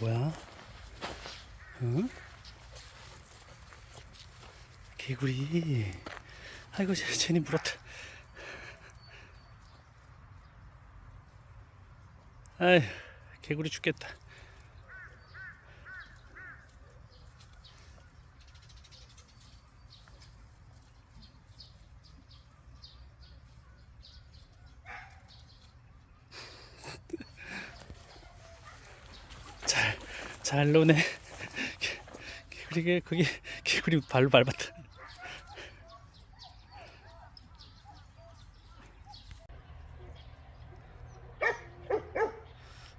뭐야? 응? 개구리. 아이고, 쟤- 쟤니 물었다. 아휴, 개구리 죽겠다. 잘, 잘 노네. 개- 개구리, 그게, 개구리 발로 밟았다.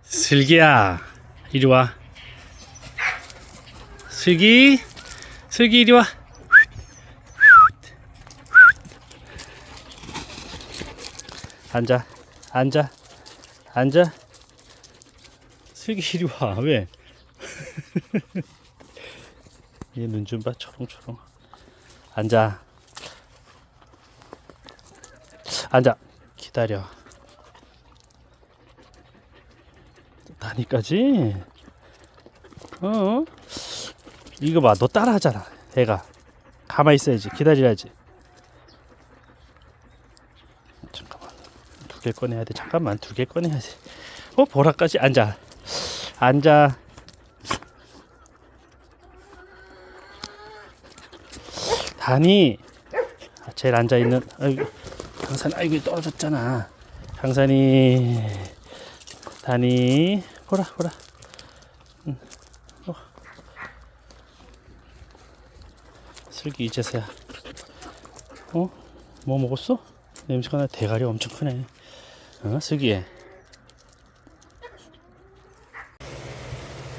슬기야, 이리 와. 슬기, 슬기 이리 와. 앉아, 앉아, 앉아. 슬기 이리 와. 왜? 얘 눈 좀 봐, 초롱초롱. 앉아. 앉아. 기다려. 다니까지. 어? 이거 봐, 너 따라 하잖아. 애가 가만히 있어야지. 기다려야지. 잠깐만, 두 개 꺼내야 돼. 잠깐만, 두 개 꺼내야지. 어, 보라까지 앉아. 앉아. 아, 제일 앉아 있는. 강산, 아이고 떨어졌잖아. 강산이. 다니 보라 보라 응. 어. 슬기 이제서야 어? 뭐 먹었어? 냄새가 나 대가리 엄청 크네 어? 슬기에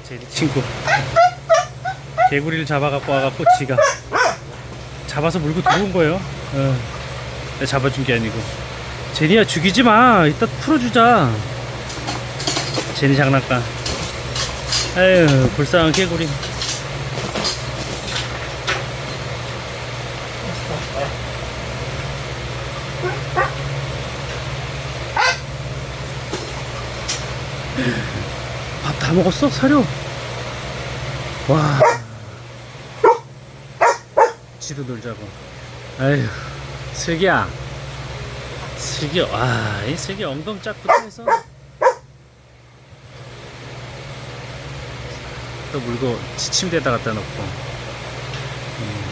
제리 친구 개구리를 잡아갖고 와갖고 지가 잡아서 물고 들어온 거예요 어. 내가 잡아준 게 아니고 제니야 죽이지 마 이따 풀어주자 제니 장난감. 아유, 불쌍한 개구리. 밥 다 먹었어? 사료? 와. 지도 놀자고. 아유, 슬기야. 슬기, 와, 이 슬기 엉덩 짝부터 해서. 또 물고 지침대에다 갖다 놓고 음.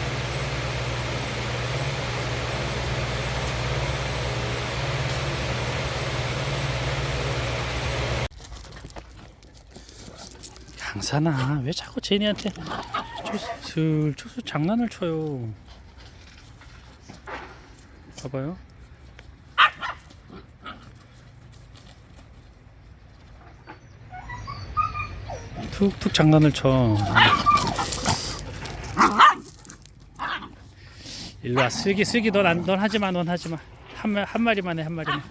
강산아 왜 자꾸 제니한테 슬슬 장난을 쳐요. 봐봐요. 툭툭 장난을 쳐. 일로 와 슬기 슬기 넌, 안, 넌 하지마 넌 하지마. 한, 마- 한 마리만 해 한 마리만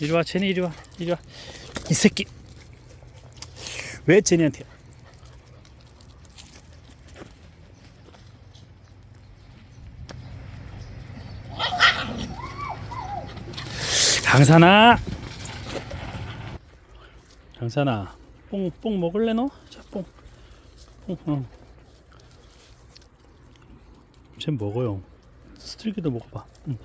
이리 와 제니 이리 와 이리 와 이 새끼 왜 제니한테 강산아 강산아 뽕, 뽕 먹을래 너? 자 뽕. 뽕 어. 쟤 먹어요 스틸기도 먹어봐 응.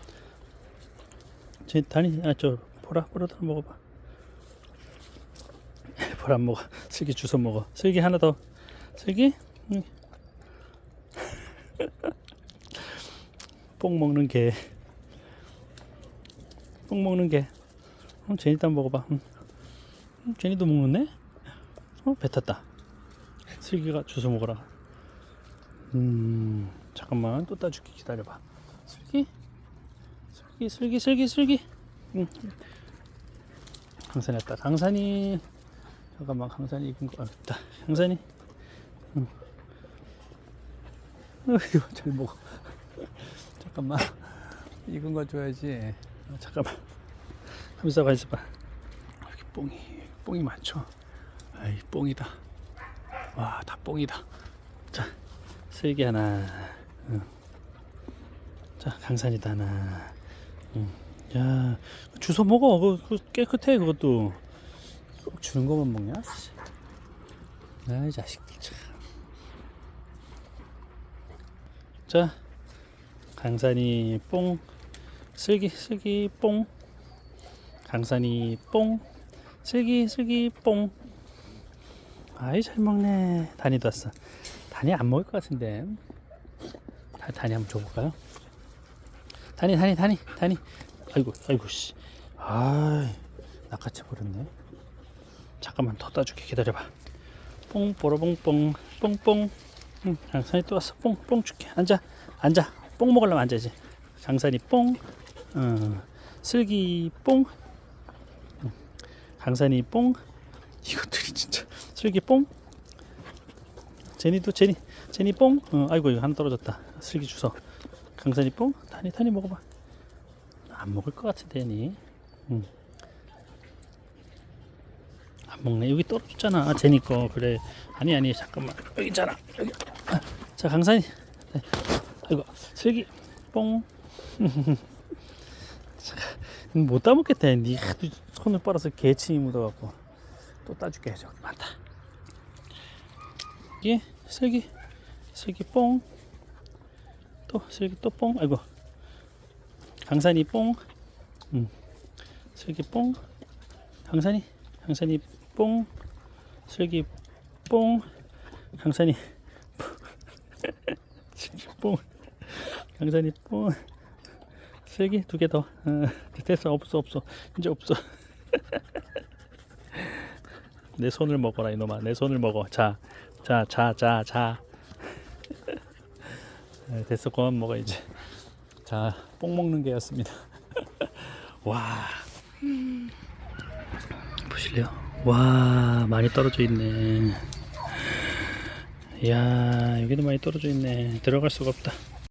쟤 다니 아저 보라 보라도 먹어봐 보라 안 먹어 슬기 주워 먹어 슬기 하나 더 슬기 응. 뽕 먹는 개 뽕 먹는 게. 어, 제니 일단 먹어봐. 응. 응, 제니도 먹는네? 어, 배 탔다. 슬기가 주워 먹어라. 음, 잠깐만, 또 따줄게. 기다려봐. 슬기? 슬기, 슬기, 슬기, 슬기. 응. 강산이 왔다. 강산이. 잠깐만, 강산이 익은 거. 아, 있다. 강산이. 응. 어이구, 잘 먹어. 잠깐만. 익은 거 줘야지. 아, 잠깐만. 하면서 가 있어봐. 이렇게 뽕이 뽕이 많죠. 아이 뽕이다. 와 다 뽕이다. 자 슬기 하나. 응. 자 강산이다 하나 응. 야 주워 먹어. 그거, 그거 깨끗해 그것도. 꼭 주는 것만 먹냐? 씨. 아이 자식들 참자 강산이 뽕. 슬기 슬기 뽕. 강산이 뽕. 슬기 슬기 뽕. 아이 잘 먹네. 단이도 왔어. 단이 안 먹을 것 같은데. 다, 단이 한번 줘볼까요? 단이 단이 단이 단이 아이고 아이고 씨. 아이 낚아채 버렸네. 잠깐만 더 따줄게. 기다려봐. 뽕 뽀로뽕뽕 뽕뽕. 응, 장산이 또 왔어. 뽕뽕 줄게. 앉아 앉아. 뽕 먹으려면 앉아야지. 장산이 뽕 어, 슬기 뽕. 응, 강산이 뽕. 이것들이 진짜. 슬기 뽕. 제니도 제니 제니 뽕. 어, 아이고 이거 하나 떨어졌다. 슬기 주워. 강산이 뽕. 타니 타니 먹어봐 안 먹을 것 같은데 니 응. 안 먹네. 여기 떨어졌잖아. 제니 거. 그래. 아니 아니. 잠깐만. 여기 있잖아. 여기. 아, 자 강산이 네. 아이고 슬기. 뽕. 참, 못 따먹겠다 니 하도 손을 빨아서 개침이 묻어갖고. 또 따줄게 저기 많다. 예 슬기. 슬기 뽕. 또 슬기 또 뽕. 아이고 강산이 뽕. 음. 슬기 뽕. 강산이 강산이 뽕. 슬기 뽕. 강산이 뽕. 강산이 뽕. 슬기 두 개 더. 어, 됐어. 없어 없어. 이제 없어. 내 손을 먹어라 이놈아. 내 손을 먹어. 자 자 자 자자. 네, 됐어. 그만 먹어 이제 자 뽕 먹는 개였습니다. 와. 보실래요? 와 많이 떨어져 있네. 이야 여기도 많이 떨어져 있네. 들어갈 수가 없다